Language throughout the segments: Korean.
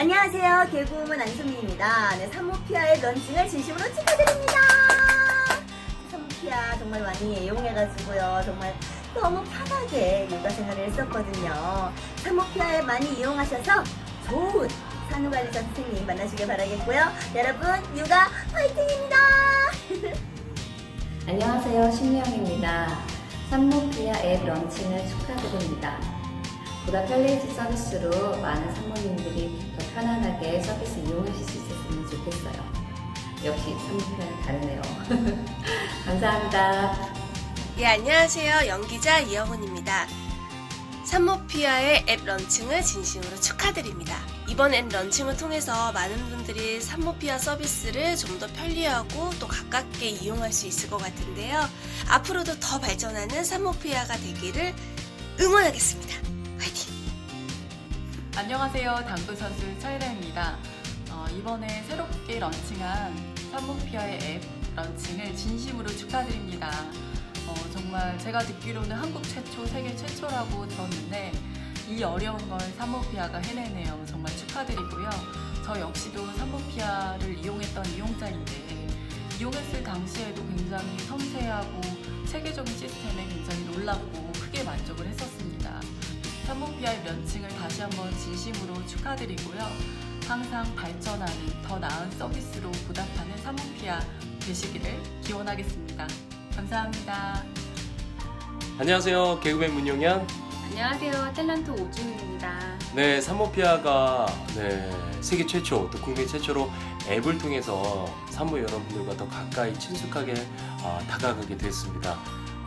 안녕하세요. 개그우먼 안소민입니다. 네, 사모피아의 런칭을 진심으로 축하드립니다. 사모피아 정말 많이 애용해가지고요. 정말 너무 편하게 육아 생활을 했었거든요. 사모피아에 많이 이용하셔서 좋은 산후관리사 선생님 만나시길 바라겠고요. 여러분, 육아 화이팅입니다. 안녕하세요. 신미영입니다. 산모피아 앱 런칭을 축하드립니다. 보다 편리해진 서비스로 많은 산모님들이 더 편안하게 서비스 이용하실 수 있었으면 좋겠어요. 역시 산모피아는 다르네요. 감사합니다. 예, 안녕하세요. 연기자 이영훈입니다. 산모피아의 앱 런칭을 진심으로 축하드립니다. 이번 앱 런칭을 통해서 많은 분들이 산모피아 서비스를 좀 더 편리하고 또 가깝게 이용할 수 있을 것 같은데요. 앞으로도 더 발전하는 산모피아가 되기를 응원하겠습니다. 안녕하세요. 당구 선수 차이라입니다. 어, 이번에 새롭게 런칭한 산모피아의 앱 런칭을 진심으로 축하드립니다. 어, 정말 제가 듣기로는 한국 최초, 세계 최초라고 들었는데 이 어려운 걸 산모피아가 해내네요. 정말 축하드리고요. 저 역시도 산모피아를 이용했던 이용자인데 이용했을 당시에도 굉장히 섬세하고 체계적인 시스템에 굉장히 놀랍고 크게 만족을 했었습니다. 산모피아의 런칭을 다시 한번 진심으로 축하드리고요. 항상 발전하는 더 나은 서비스로 보답하는 산모피아 되시기를 기원하겠습니다. 감사합니다. 안녕하세요. 개그맨 문용현. 안녕하세요. 탤런트 오준입니다. 네, 산모피아가 네, 세계 최초, 또 국내 최초로 앱을 통해서 산모 여러분들과 더 가까이 친숙하게 어, 다가가게 됐습니다.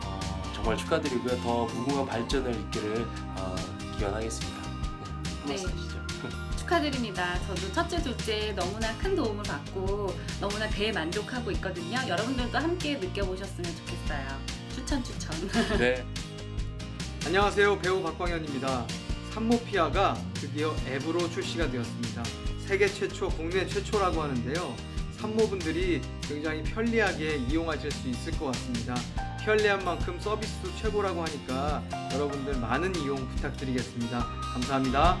어, 정말 축하드리고요. 더 무궁한 발전을 있기를 어, 기원하겠습니다. 네. 말씀하시죠. 축하드립니다. 저도 첫째, 둘째 너무나 큰 도움을 받고 너무나 대만족하고 있거든요. 여러분들도 함께 느껴보셨으면 좋겠어요. 추천, 추천. 네. 안녕하세요. 배우 박광현입니다. 산모피아가 드디어 앱으로 출시가 되었습니다. 세계 최초, 국내 최초라고 하는데요. 산모분들이 굉장히 편리하게 이용하실 수 있을 것 같습니다. 편리한 만큼 서비스도 최고라고 하니까 여러분들 많은 이용 부탁드리겠습니다. 감사합니다.